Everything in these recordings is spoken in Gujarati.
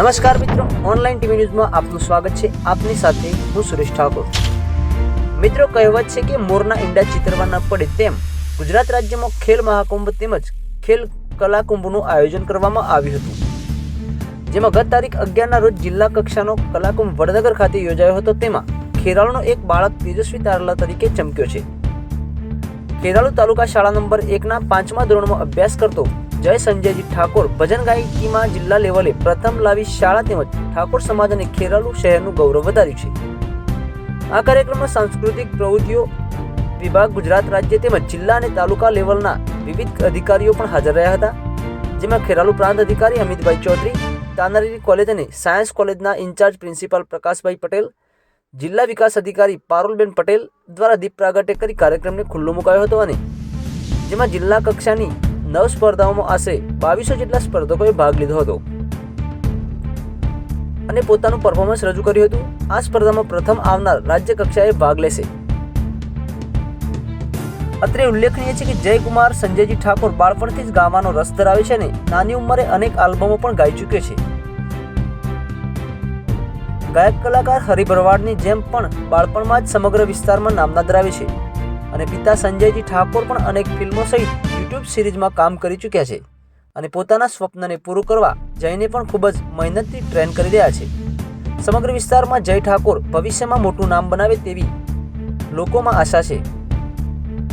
નમસ્કાર મિત્રો ઓનલાઈન ટીવી ન્યૂઝમાં આપનું સ્વાગત છે. આપની સાથે હું સુરેશ ઠાકોર. મિત્રો, કહેવત છે કે મોરના ઈંડા ચિતરવા ન પડે તેમ ગુજરાત રાજ્યમાં ખેલ મહાકુંભ તેમજ ખેલ કલાકુંભનું આયોજન કરવામાં આવ્યું હતું. જેમાં ગત તારીખ અગિયારના રોજ જિલ્લા કક્ષાનો કલાકુંભ વડનગર ખાતે યોજાયો હતો. તેમાં ખેરાળુનો એક બાળક તેજસ્વી તારલા તરીકે ચમક્યો છે. ખેરાળુ તાલુકા શાળા નંબર એકના પાંચમા ધોરણમાં અભ્યાસ કરતો જય સંજયજી ઠાકોર. ભજન ગાયકીમાં જિલ્લા લેવલે પ્રથમ લાવી શાળા તેમજ ઠાકોર સમાજ અને ખેરાલુ શહેરનું ગૌરવ વધાર્યું છે. આ કાર્યક્રમમાં સાંસ્કૃતિક પ્રવૃત્તિઓ, વિભાગ, ગુજરાત રાજ્ય તેમજ જિલ્લા અને તાલુકા લેવલના વિવિધ અધિકારીઓ પણ હાજર રહ્યા હતા. જેમાં ખેરાલુ પ્રાંત અધિકારી અમિતભાઈ ચૌધરી, તાનારીરી કોલેજ અને સાયન્સ કોલેજના ઇન્ચાર્જ પ્રિન્સિપાલ પ્રકાશભાઈ પટેલ, જિલ્લા વિકાસ અધિકારી પારુલબેન પટેલ દ્વારા દીપ પ્રાગટ્ય કરી કાર્યક્રમને ખુલ્લો મુકાયો હતો અને જેમાં જિલ્લા કક્ષાની નવ સ્પર્ધાઓમાં આશરે બાવીસો જેટલા સ્પર્ધકોએ ભાગ લીધો હતો. અને પોતાનું પરફોર્મન્સ રજૂ કર્યું હતું. આ સ્પર્ધામાં પ્રથમ આવનાર રાજ્ય કક્ષાએ ભાગ લેશે. અત્રે ઉલ્લેખનીય છે કે જયકુમાર, સંજયજી ઠાકોર બાળપણથી જ ગાવાનો રસ ધરાવે છે અને નાની ઉંમરે અનેક આલ્બમો પણ ગાઈ ચૂક્યો છે. ગાયક કલાકાર હરિભરવાડની જેમ પણ બાળપણમાં જ સમગ્ર વિસ્તારમાં નામના ધરાવે છે. અને પિતા સંજયજી ઠાકોર પણ અનેક ફિલ્મો સહિત યુટ્યુબ સિરીઝમાં કામ કરી ચૂક્યા છે અને પોતાના સ્વપ્નને પૂરું કરવા જયને પણ ખૂબ જ મહેનતથી ટ્રેન કરી રહ્યા છે. સમગ્ર વિસ્તારમાં જય ઠાકોર ભવિષ્યમાં મોટું નામ બનાવે તેવી લોકોમાં આશા છે.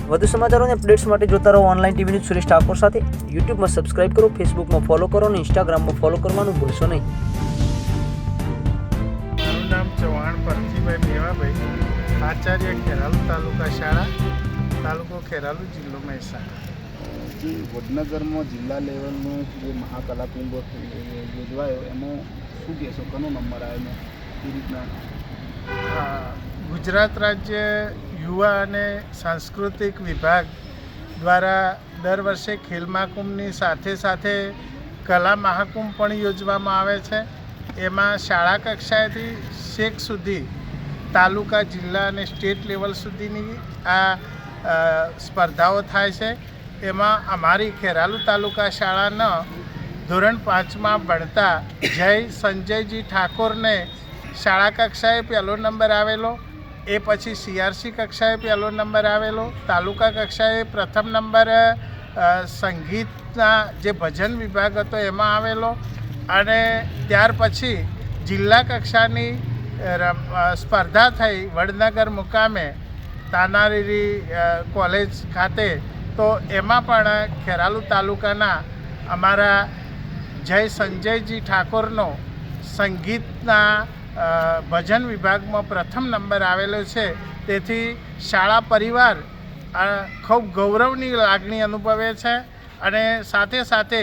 વધુ સમાચારો અને અપડેટ્સ માટે જોતા રહો online TV news Suresh Thakor સાથે. યુટ્યુબમાં સબસ્ક્રાઇબ કરો ફેસબુકમાં ફોલો કરો અને ઇન્સ્ટાગ્રામમાં ફોલો કરવાનું ભૂલશો નહીં. આચાર્ય ખેરાલુ તાલુકા શાળા તાલુકો ખેરાલુ જિલ્લો મહેસાણા. વડનગરમાં જિલ્લા લેવલનું જે મહાકલાકુંભ યોજવાયો એમાં શું કહેશો? કનો નંબર આવ્યો એ રીતના? ગુજરાત રાજ્ય યુવા અને સાંસ્કૃતિક વિભાગ દ્વારા દર વર્ષે ખેલ મહાકુંભની સાથે સાથે કલા મહાકુંભ પણ યોજવામાં આવે છે. એમાં શાળા કક્ષાએથી શેખ સુધી તાલુકા, જિલ્લા અને સ્ટેટ લેવલ સુધીની આ સ્પર્ધાઓ થાય છે. એમાં અમારી ખેરાલુ તાલુકા શાળાના ધોરણ પાંચમાં ભણતા જય સંજયજી ઠાકોરને શાળા કક્ષાએ પહેલો નંબર આવેલો, એ પછી સીઆરસી કક્ષાએ પહેલો નંબર આવેલો, તાલુકા કક્ષાએ પ્રથમ નંબર સંગીતના જે ભજન વિભાગ હતો એમાં આવેલો અને ત્યાર પછી જિલ્લા કક્ષાની સ્પર્ધા થઈ વડનગર મુકામે તાનારીરી કોલેજ ખાતે. તો એમાં પણ ખેરાલુ તાલુકાના અમારા જય સંજયજી ઠાકોરનો સંગીતના ભજન વિભાગમાં પ્રથમ નંબર આવેલો છે. તેથી શાળા પરિવાર ખૂબ ગૌરવની લાગણી અનુભવે છે અને સાથે સાથે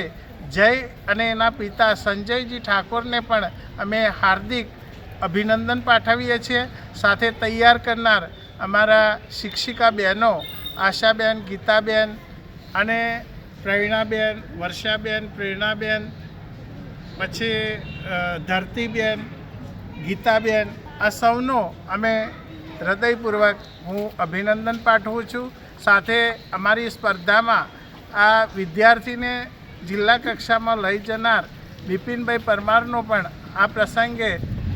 જય અને એના પિતા સંજયજી ઠાકોરને પણ અમે હાર્દિક અભિનંદન પાઠવીએ છીએ. સાથે તૈયાર કરનાર અમારા શિક્ષિકા બહેનો આશાબેન, ગીતાબેન અને પ્રેરણાબેન વર્ષાબેન, પ્રેરણાબેન, પછી ધરતીબેન, ગીતાબેન, આ સૌનો અમે હૃદયપૂર્વક હું અભિનંદન પાઠવું છું. સાથે અમારી સ્પર્ધામાં આ વિદ્યાર્થીને જિલ્લા કક્ષામાં લઈ જનાર બિપિનભાઈ પરમારનો પણ આ પ્રસંગે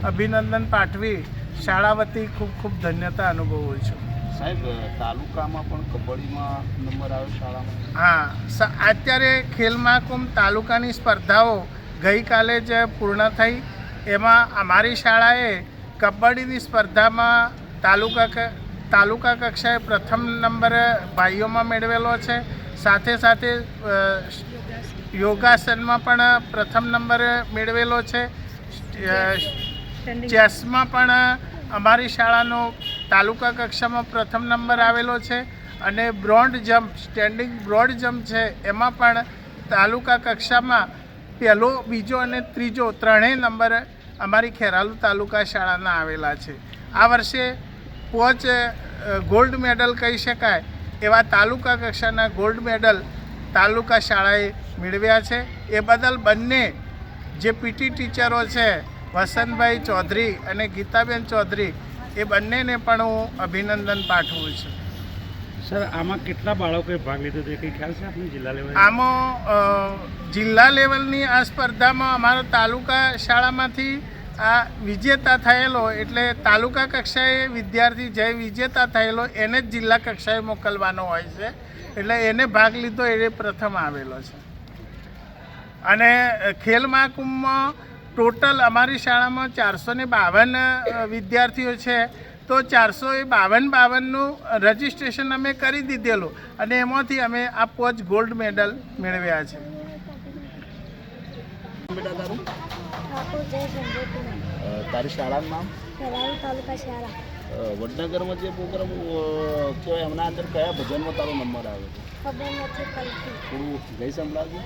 અભિનંદન પાઠવી. શાળા વતી ખૂબ ખૂબ ધન્યતા અનુભવું છું. સાહેબ તાલુકામાં પણ કબડ્ડીમાં નંબર આવ્યો શાળામાં? હા અત્યારે ખેલ મહાકુંભ તાલુકાની સ્પર્ધાઓ ગઈકાલે જ પૂર્ણ થઈ. એમાં અમારી શાળાએ કબડ્ડીની સ્પર્ધામાં તાલુકા તાલુકા કક્ષાએ પ્રથમ નંબર ભાઈઓમાં મેળવેલો છે. સાથે સાથે યોગાસનમાં પણ પ્રથમ નંબર મેળવેલો છે. ચેસમાં પણ અમારી શાળાનો તાલુકા કક્ષામાં પ્રથમ નંબર આવેલો છે અને broad jump standing broad jump છે. એમાં પણ તાલુકા કક્ષામાં પહેલો, બીજો અને ત્રીજો ત્રણેય નંબર અમારી ખેરાલુ તાલુકા શાળાના આવેલા છે. આ વર્ષે પોચ ગોલ્ડ મેડલ કહી શકાય એવા તાલુકા કક્ષાના ગોલ્ડ મેડલ તાલુકા શાળાએ મેળવ્યા છે. એ બદલ બંને જે પીટી ટીચરો છે વસંતભાઈ ચૌધરી અને ગીતાબેન ચૌધરી એ બંનેને પણ હું અભિનંદન પાઠવું છું. સર આમાં કેટલા બાળકોએ ભાગ લીધો તે કંઈ ખ્યાલ છે આપને જિલ્લા લેવલ? આમાં જિલ્લા લેવલની આ સ્પર્ધામાં અમારો તાલુકા શાળામાંથી આ વિજેતા થયેલો એટલે તાલુકા કક્ષાએ વિદ્યાર્થી જે વિજેતા થયેલો એને જ જિલ્લા કક્ષાએ મોકલવાનો હોય છે. એટલે એને ભાગ લીધો એ પ્રથમ આવેલો છે. અને ખેલ મહાકુંભમાં ટોટલ અમારી શાળામાં ચારસો ને બાવન વિદ્યાર્થીઓ છે. તો ચારસો એ બાવન બાવનનું રજિસ્ટ્રેશન અમે કરી દીધેલું અને એમાંથી અમે આ પોચ ગોલ્ડ મેડલ મેળવ્યા છે. તારું શાળાનું નામ? તાલુકા શાળા. વડનગરમાં જે પ્રોગ્રામ કહેવાય એમના અંદર કયા ભજનમાં તારો નંબર આવે છે ખબર નથી થોડું ગઈ સંભળાવજો.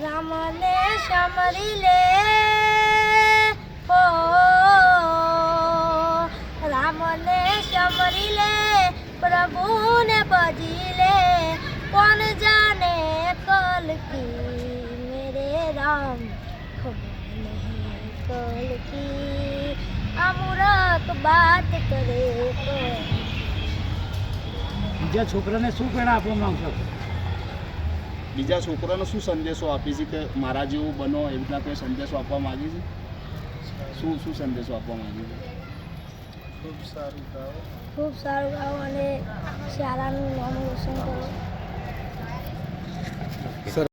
રામને સમરી લે. હો, રામને સમરી લે, પ્રભુને ભજી લે. કોણ જાને કલ કી મેરે રામ? ખબર નહીં કલ કી. આ મૂરખ બાત કરે. બીજા છોકરાને શું પ્રેરણા આપવા માંગશો? બીજા છોકરાને શું સંદેશો આપી છે કે મારા જેવું બનો એવી રીતના કોઈ સંદેશો આપવા માગી છે? શું શું સંદેશો આપવા માગી છે? ખૂબ સારું ગાઓ. ખૂબ સારું ગાઓ અને શાળાનું નામ રોશન કરો.